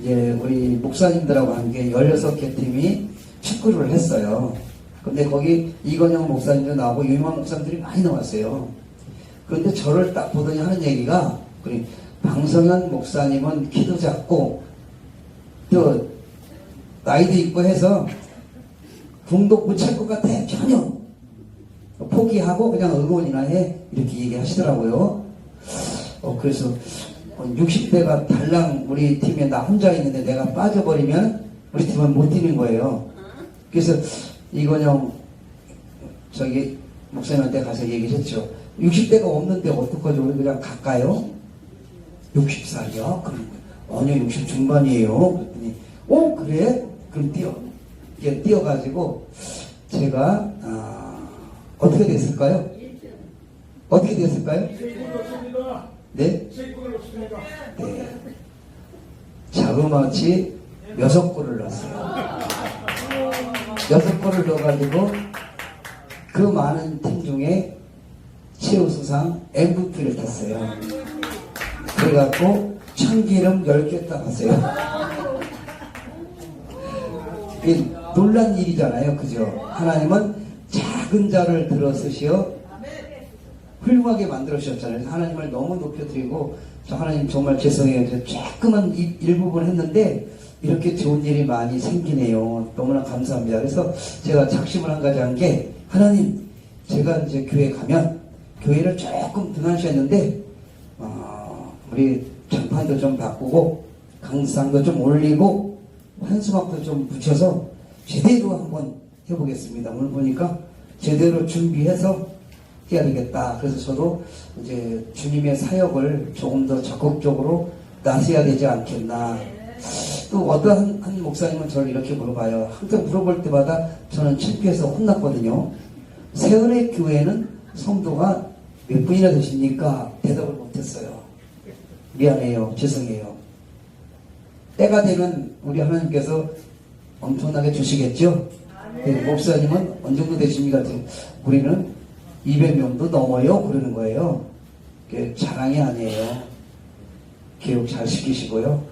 이제 우리 목사님들하고 함께 16개 팀이 축구를 했어요. 근데 거기 이건영 목사님도 나오고 유명한 목사님들이 많이 나왔어요. 그런데 저를 딱 보더니 하는 얘기가 우리 방성현 목사님은 키도 작고 또 나이도 있고 해서 궁도 못찰 것 같아 전혀 포기하고 그냥 응원이나 해 이렇게 얘기하시더라고요. 어, 그래서 60대가 달랑 우리 팀에 나 혼자 있는데 내가 빠져버리면 우리 팀은 못 뛰는 거예요. 그래서 이건영 저기 목사님한테 가서 얘기했죠. 60대가 없는데 어떡하죠? 우리 그냥 갈까요? 60살이요? 그런 거예요. 아니요, 60 중반이에요. 그랬더니, 어, 그래? 그럼 뛰어. 이게 뛰어가지고, 제가, 아, 어떻게 됐을까요? 어떻게 됐을까요? 네? 네. 자그마치 여섯 골을 넣었어요. 여섯 골을 넣어가지고 그 많은 팀 중에 최우수상 MVP를 탔어요. 그래갖고 참기름 10개 따갔어요. 이 놀란 일이잖아요. 그죠? 하나님은 작은 자를 들어 쓰시어 훌륭하게 만들어 주셨잖아요. 하나님을 너무 높여드리고 저 하나님 정말 죄송해요. 저 조금만 이- 일부분 했는데 이렇게 좋은 일이 많이 생기네요. 너무나 감사합니다. 그래서 제가 작심을 한 가지 한 게 하나님 제가 이제 교회 가면 교회를 조금 등한시했는데 어, 우리 장판도 좀 바꾸고 강상도 좀 올리고 한수막도 좀 붙여서 제대로 한번 해보겠습니다. 오늘 보니까 제대로 준비해서 해야 되겠다. 그래서 저도 이제 주님의 사역을 조금 더 적극적으로 나서야 되지 않겠나. 또 어떤 한 목사님은 저를 이렇게 물어봐요. 항상 물어볼 때마다 저는 창피해서 혼났거든요. 세월의 교회는 성도가 몇 분이나 되십니까? 대답을 못했어요. 미안해요. 죄송해요. 때가 되면 우리 하나님께서 엄청나게 주시겠죠? 네, 목사님은 어느 정도 되십니까? 우리는 200명도 넘어요. 그러는 거예요. 그게 자랑이 아니에요. 교육 잘 시키시고요.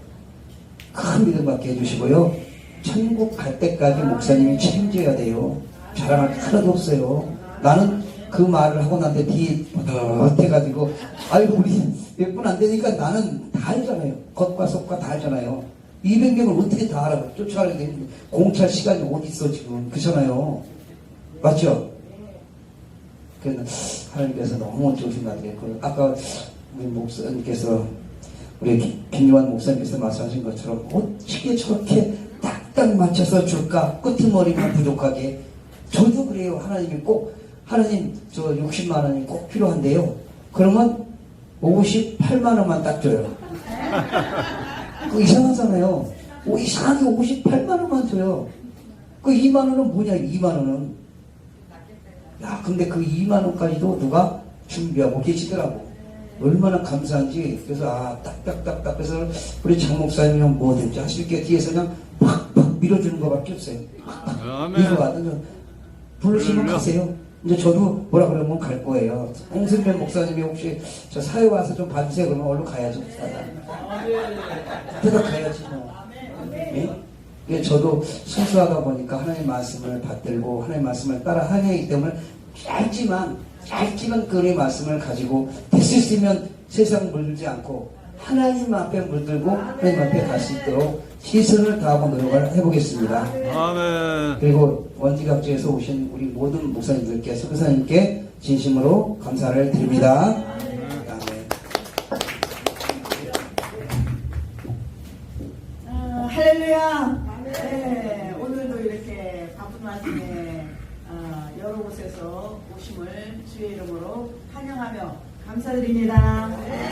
큰 믿음 갖게 해주시고요. 천국 갈 때까지 목사님이 책임져야 돼요. 자랑할 게 하나도 없어요. 나는 그 말을 하고 난데 뒤에 버릇해가지고 아이고 우리 몇 분 안 되니까 나는 다 알잖아요. 겉과 속과 다 알잖아요. 200명을 어떻게 다 알아? 쫓아가게 되는데 공찰 시간이 어디 있어 지금 그렇잖아요. 맞죠? 그래서 하나님께서 너무 같아요. 그 아까 우리 목사님께서 우리 김- 김요한 목사님께서 말씀하신 것처럼 어떻게 저렇게 딱딱 맞춰서 줄까? 끄트머리만 부족하게. 저도 그래요. 하나님이 꼭 하나님 저 60만 원이 꼭 필요한데요. 그러면 58만 원만 딱 줘요. 그 이상하잖아요. 오, 이상하게 58만 원만 줘요. 그 2만 원은 뭐냐? 2만 원은. 야, 근데 그 2만 원까지도 누가 준비하고 계시더라고. 얼마나 감사한지. 그래서 아, 딱딱딱딱. 그래서 우리 장 목사님은 뭐든지 하실 게 뒤에서 그냥 팍팍 밀어주는 것밖에 없어요. 아멘. 이거 완전 부르시면. 가세요. 이제 저도 뭐라 그러면 갈 거예요. 홍승면 목사님이 혹시 저 사회 와서 좀 봐주세요. 그러면 얼른 가야죠. 대답해야지 뭐. 예? 예, 저도 순수하다 보니까 하나님의 말씀을 받들고 하나님의 말씀을 따라 하기 때문에 짧지만 짧지만 그의 말씀을 가지고 됐을 수 있으면 세상 물들지 않고 하나님 앞에 물들고 하나님 앞에 갈 수 있도록 시선을 다하고 노력을 해보겠습니다. 아멘. 그리고 원지각지에서 오신 우리 모든 목사님들께 선교사님께 진심으로 감사를 드립니다. 아멘. 아, 할렐루야. 네, 오늘도 이렇게 바쁜 와중에 아, 곳에서 오심을 주의 이름으로 환영하며 감사드립니다. 네.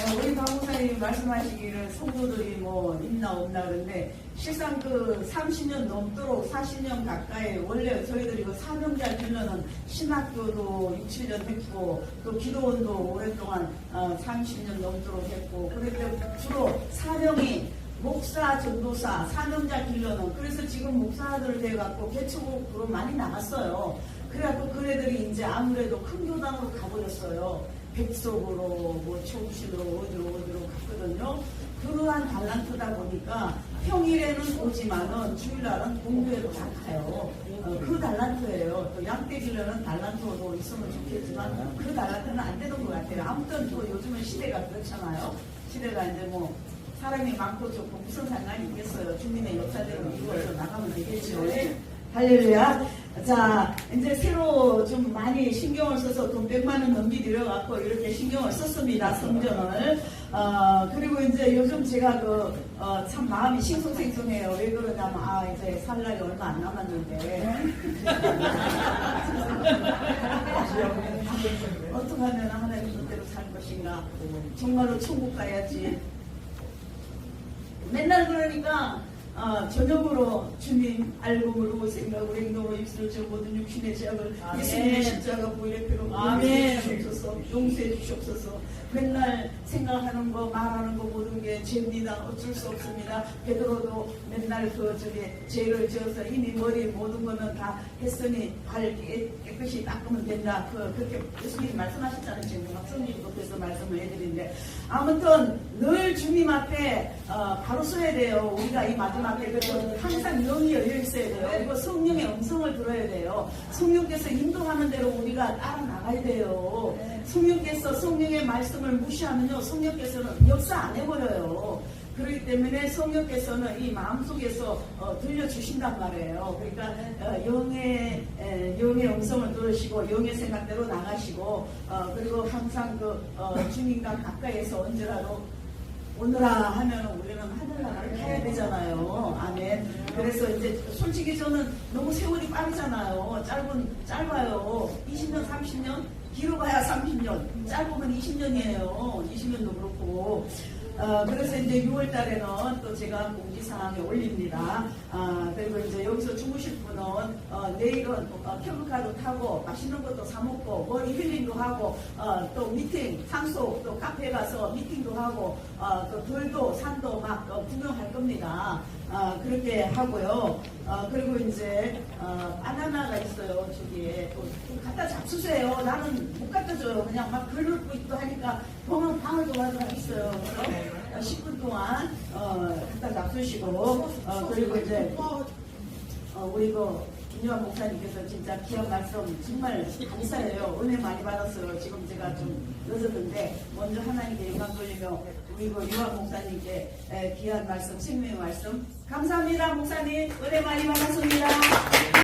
어, 우리 박목사님 말씀하시기를 성도들이 뭐 있나 없나 그런데 실상 그 30년 넘도록 40년 가까이 원래 저희들이 그 사명자 길러는 신학교도 6, 7년 했고 또 기도원도 오랫동안 어, 30년 넘도록 했고 때 주로 사명이 목사, 전도사, 사명자 길러는 그래서 지금 목사들 돼갖고 개척으로 많이 나갔어요. 그래갖고 그네들이 이제 아무래도 큰 교단으로 가버렸어요. 백석으로, 뭐, 청신으로, 어디로, 어디로 갔거든요. 그러한 달란트다 보니까 평일에는 오지만은 주일날은 공부회로 다 가요. 어, 그 달란트예요. 또 양떼기려는 달란트도 있으면 좋겠지만 그 달란트는 안 되는 것 같아요. 아무튼 또 요즘은 시대가 그렇잖아요. 시대가 이제 뭐 사람이 많고 좋고 무슨 상관이 있겠어요. 주민의 역사대로 이루어져 나가면 되겠죠. 할렐루야. 자, 이제 새로 좀 많이 신경을 써서 돈 100만 원 넘기 들여갖고 이렇게 신경을 썼습니다. 성전을. 어, 그리고 이제 요즘 제가 그, 어, 참 마음이 싱숭생숭해요. 왜 그러냐면, 아, 이제 살 날이 얼마 안 남았는데. 어떻게 하면 하나님 뜻대로 살 것인가. 정말로 천국 가야지. 맨날 그러니까 어, 저녁으로 주님 알고 모르고 생각으로 행동으로 입술을 저 모든 육신의 죄악을. 예수님의 십자가 보일의 피로 아멘. 용서해 주시옵소서 용서해 주시옵소서 맨날 생각하는 거 말하는 거 모든 게 죄입니다 어쩔 수 없습니다 베드로도 맨날 그 저기 죄를 지어서 이미 머리 모든 거는 다 했으니 발 깨- 깨끗이 닦으면 된다 그, 그렇게 예수님이 말씀하셨잖아요 지금 그래서 말씀을 해드리는데 아무튼 늘 주님 앞에 어, 바로 서야 돼요. 우리가 이 마지막 때 그리고 항상 영이 열려 있어야 돼요. 그리고 성령의 음성을 들어야 돼요. 성령께서 인도하는 대로 우리가 따라 나가야 돼요. 성령께서 성령의 말씀을 무시하면요, 성령께서는 역사 안 해버려요. 그렇기 때문에 성령께서는 이 마음속에서 어, 들려주신단 말이에요. 그러니까 어, 영의 에, 영의 음성을 들으시고 영의 생각대로 나가시고 어, 그리고 항상 그 어, 주님과 가까이에서 언제라도 오늘아 하면 우리는 하늘나라를 가야 되잖아요. 아멘. 그래서 이제 솔직히 저는 너무 세월이 빠르잖아요. 짧은 짧아요. 20년, 30년, 길어봐야 30년, 짧으면 20년이에요. 20년도 그렇고. 어, 그래서 이제 6월 달에는 또 제가 공지사항에 올립니다. 아, 그리고 이제 여기서 주무실 분은 어, 내일은 어, 캠프카도 타고 맛있는 것도 사먹고 머리 힐링도 하고 어, 또 미팅, 상소, 또 카페 가서 미팅도 하고 어, 또 돌도 산도 막 어, 구경할 겁니다. 어, 그렇게 하고요. 어, 그리고 이제 어, 바나나가 있어요. 저기에 또, 좀 갖다 잡수세요. 나는 못 갖다 줘요. 그냥 막 글을 있고 하니까 보면 방을 사람 있어요. 그래서 어, 10분 동안 어, 갖다 잡수시고 어, 그리고 이제 어, 우리 그 김요한 목사님께서 진짜 귀한 말씀 정말 감사해요. 은혜 많이 받았어요. 지금 제가 좀 늦었는데 먼저 하나님께 영광 돌리며 우리 그 요한 목사님께 에, 귀한 말씀, 생명의 말씀 감사합니다. 목사님 은혜 많이 받았습니다.